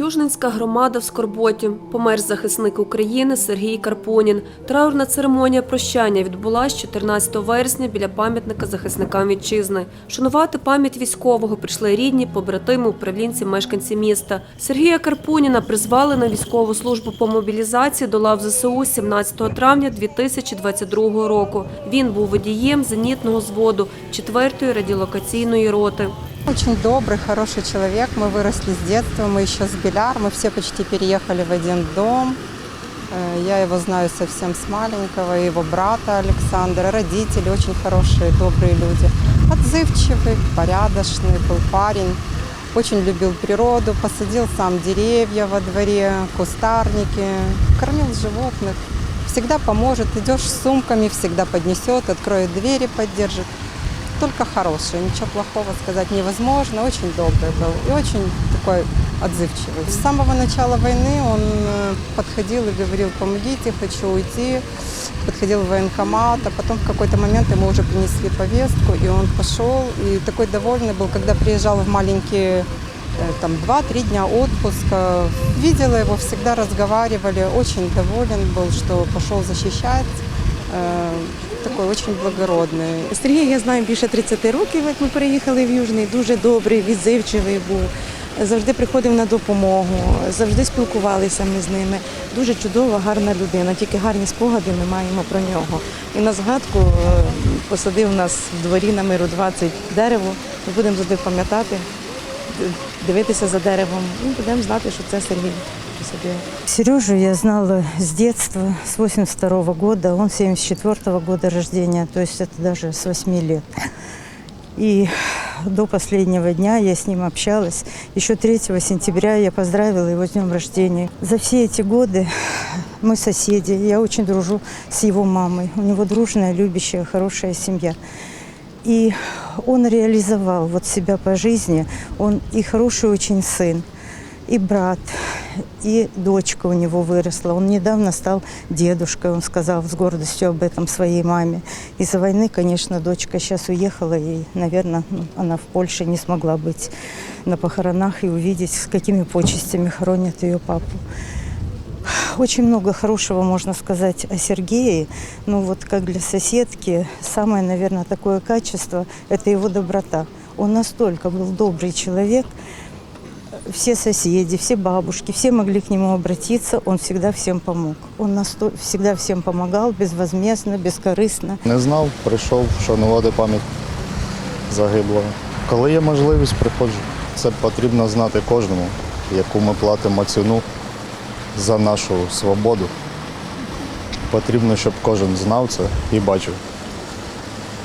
Южненська громада в Скорботі. Помер захисник України Сергій Карпунін. Траурна церемонія прощання відбулась 14 вересня біля пам'ятника захисникам вітчизни. Шанувати пам'ять військового прийшли рідні, побратими, управлінці, мешканці міста. Сергія Карпуніна призвали на військову службу по мобілізації до лав ЗСУ 17 травня 2022 року. Він був водієм зенітного зводу 4-ї радіолокаційної роти. Очень добрый, хороший человек. Мы выросли с детства, мы еще с Беляр, мы все почти переехали в один дом. Э, Я его знаю совсем с маленького, его брата Александра, родители очень хорошие, добрые люди. Отзывчивый, порядочный был парень. Очень любил природу, посадил сам деревья во дворе, кустарники, кормил животных. Всегда поможет, идешь с сумками, всегда поднесет, откроет двери, поддержит только хороший, ничего плохого сказать невозможно. Очень добрый был и очень такой отзывчивый. С самого начала войны он э, подходил и говорил, помогите, хочу уйти. Подходил в военкомат, а потом в какой-то момент ему уже принесли повестку, и он пошел. И такой довольный был, когда приезжал в маленькие э, там 2-3 дня отпуска. Видела его, всегда разговаривали, очень доволен был, что пошел защищать. Э, Такой очень благородный. Сергія я знаю більше 30 років, як ми переїхали в Южний. Дуже добрий, відзивчивий був. Завжди приходив на допомогу, завжди спілкувалися ми з ними. Дуже чудова, гарна людина. Тільки гарні спогади ми маємо про нього. І на згадку е, посадив нас в дворі на миру 20 дерево. Ми будемо завжди пам'ятати, дивитися за деревом. І будемо знати, що це Сергій посадив. Сережу я знала с детства, с 82 года, он 74 года рождения, то есть это даже с 8 лет. И до последнего дня я с ним общалась. Еще 3 сентября я поздравила его с днем рождения. За все эти годы мы соседи, я очень дружу с его мамой. У него дружная, любящая, хорошая семья. И он реализовал вот себя по жизни. Он и хороший очень сын, и брат, и дочка у него выросла. Он недавно стал дедушкой, он сказал с гордостью об этом своей маме. Из-за войны, конечно, дочка сейчас уехала, и, наверное, она в Польше не смогла быть на похоронах и увидеть, с какими почестями хоронят ее папу. Очень много хорошего можно сказать о Сергее. Ну вот как для соседки, самое, наверное, такое качество – это его доброта. Он настолько был добрый человек, все соседи, все бабушки, все могли к нему обратиться, он всегда всем помог. Он насто- всегда всем помогал, безвозмездно, бескорыстно. Не знав, прийшов вшанувати пам'ять загиблого. Коли є можливість, приходжу. Це потрібно знати кожному, яку ми платимо ціну за нашу свободу. Потрібно, щоб кожен знав це і бачив,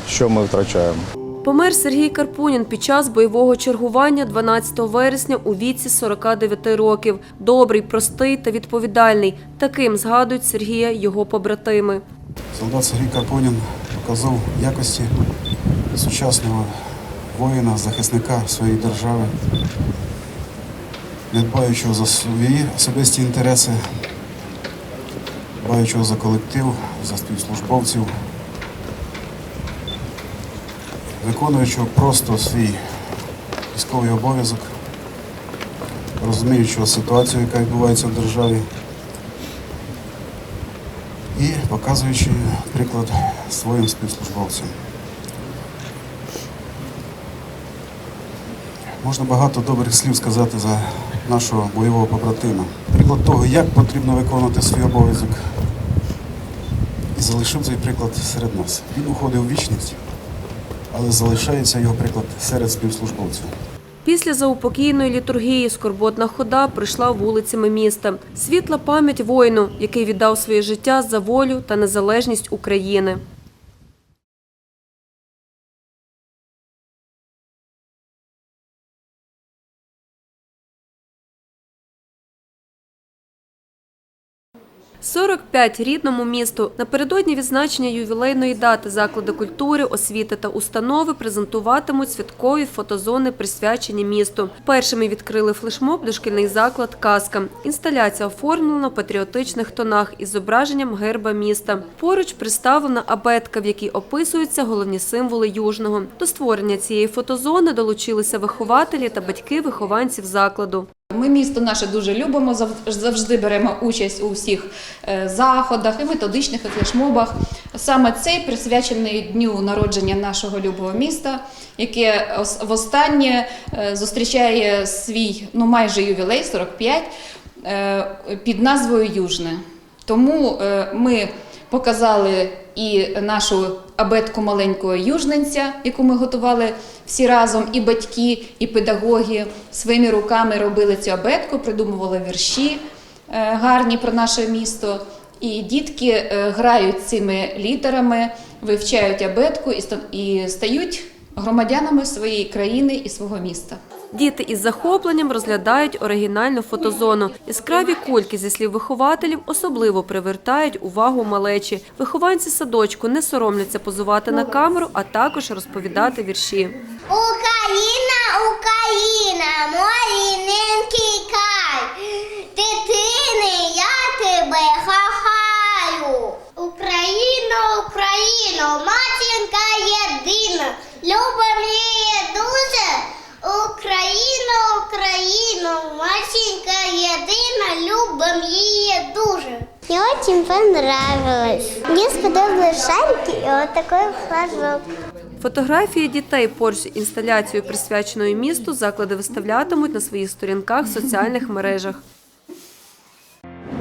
що ми втрачаємо. Помер Сергій Карпунін під час бойового чергування 12 вересня у віці 49 років. Добрий, простий та відповідальний. Таким згадують Сергія його побратими. Солдат Сергій Карпонін показав якості сучасного воїна, захисника своєї держави, не дбаючого за свої особисті інтереси, дбаючого за колектив, за співслужбовців, виконуючого просто свій військовий обов'язок, розуміючого ситуацію, яка відбувається в державі. і показуючи приклад своїм співслужбовцям. Можна багато добрих слів сказати за нашого бойового побратима. Приклад того, як потрібно виконувати свій обов'язок. І залишив цей приклад серед нас. Він уходив у вічність, але залишається його приклад серед співслужбовців. Після заупокійної літургії скорботна хода прийшла вулицями міста. Світла пам'ять воїну, який віддав своє життя за волю та незалежність України. «45 рідному місту напередодні відзначення ювілейної дати заклади культури, освіти та установи презентуватимуть святкові фотозони, присвячені місту. Першими відкрили флешмоб дошкільний заклад Казка. Інсталяція оформлена в патріотичних тонах із зображенням герба міста. Поруч представлена абетка, в якій описуються головні символи Южного. До створення цієї фотозони долучилися вихователі та батьки вихованців закладу. Ми місто наше дуже любимо, завжди беремо участь у всіх е, заходах і методичних і флешмобах. Саме цей присвячений дню народження нашого любого міста, яке востаннє е, зустрічає свій ну майже ювілей 45 е, під назвою Южне. Тому ми показали і нашу абетку маленького южненця, яку ми готували всі разом, і батьки, і педагоги своїми руками робили цю абетку, придумували вірші е, гарні про наше місто. І дітки е, грають цими літерами, вивчають абетку і стають громадянами своєї країни і свого міста. Діти із захопленням розглядають оригінальну фотозону. Яскраві кульки, зі слів вихователів, особливо привертають увагу малечі. Вихованці садочку не соромляться позувати на камеру, а також розповідати вірші. Україна, Україна, мой рідненький край. Дитини, я тебе хахаю. Україно, Україно, матінка єдина. Любим дуже. Україно, Україно, маченька. єдина, любим її дуже. Мне очень понравилось. Мне сподобались шарики и вот такой флажок. Фотографії дітей поруч з інсталяцією, присвяченою місту, заклади виставлятимуть на своїх сторінках в соціальних мережах.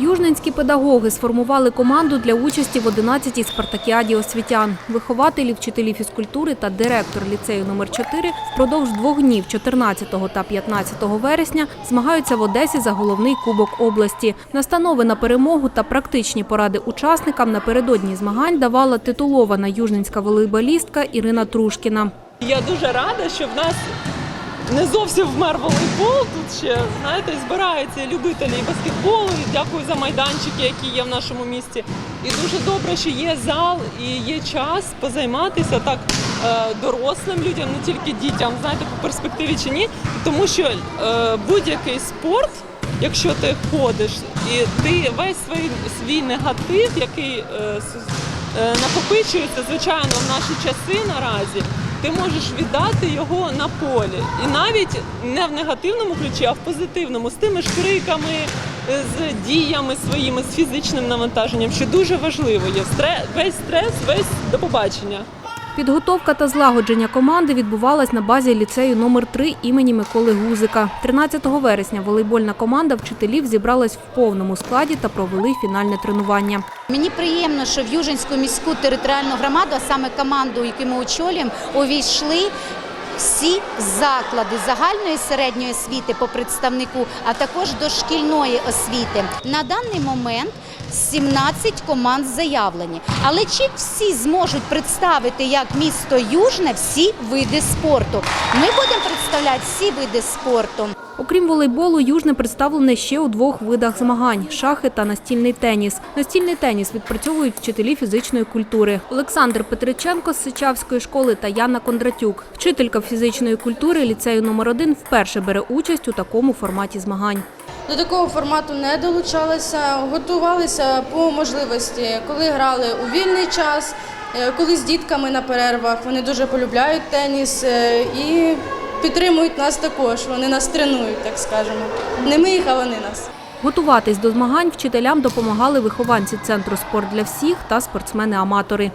Южненські педагоги сформували команду для участі в 11-й спартакіаді освітян. Вихователі, вчителі фізкультури та директор ліцею номер 4 впродовж двох днів 14 та 15 вересня змагаються в Одесі за головний кубок області. Настанови на перемогу та практичні поради учасникам напередодні змагань давала титулована южненська волейболістка Ірина Трушкіна. Я дуже рада, що в нас не зовсім вмер волейбол. Тут ще знаєте, збираються любителі і баскетболу. І дякую за майданчики, які є в нашому місті. І дуже добре, що є зал і є час позайматися так е, дорослим людям, не тільки дітям, знаєте, по перспективі чи ні. Тому що е, будь-який спорт. Якщо ти ходиш і ти весь свій, свій негатив, який е, е, накопичується, звичайно, в наші часи наразі, ти можеш віддати його на полі. І навіть не в негативному ключі, а в позитивному, з тими ж криками, е, з діями своїми, з фізичним навантаженням, що дуже важливо є. Весь стрес, весь до побачення. Підготовка та злагодження команди відбувалась на базі ліцею номер 3 імені Миколи Гузика. 13 вересня волейбольна команда вчителів зібралась в повному складі та провели фінальне тренування. Мені приємно, що в Южинську міську територіальну громаду, а саме команду, яку ми очолюємо, увійшли всі заклади загальної середньої освіти по представнику, а також дошкільної освіти. На даний момент 17 команд заявлені. Але чи всі зможуть представити як місто Южне всі види спорту? Ми будемо представляти всі види спорту. Окрім волейболу, Южне представлене ще у двох видах змагань – шахи та настільний теніс. Настільний теніс відпрацьовують вчителі фізичної культури. Олександр Петриченко з Сичавської школи та Яна Кондратюк. Вчителька фізичної культури ліцею номер 1 вперше бере участь у такому форматі змагань. До такого формату не долучалися, готувалися по можливості, коли грали у вільний час, е, коли з дітками на перервах. Вони дуже полюбляють теніс е, і підтримують нас також. Вони нас тренують, так скажемо. Не ми їх, а вони нас. Готуватись до змагань вчителям допомагали вихованці Центру «Спорт для всіх» та спортсмени-аматори.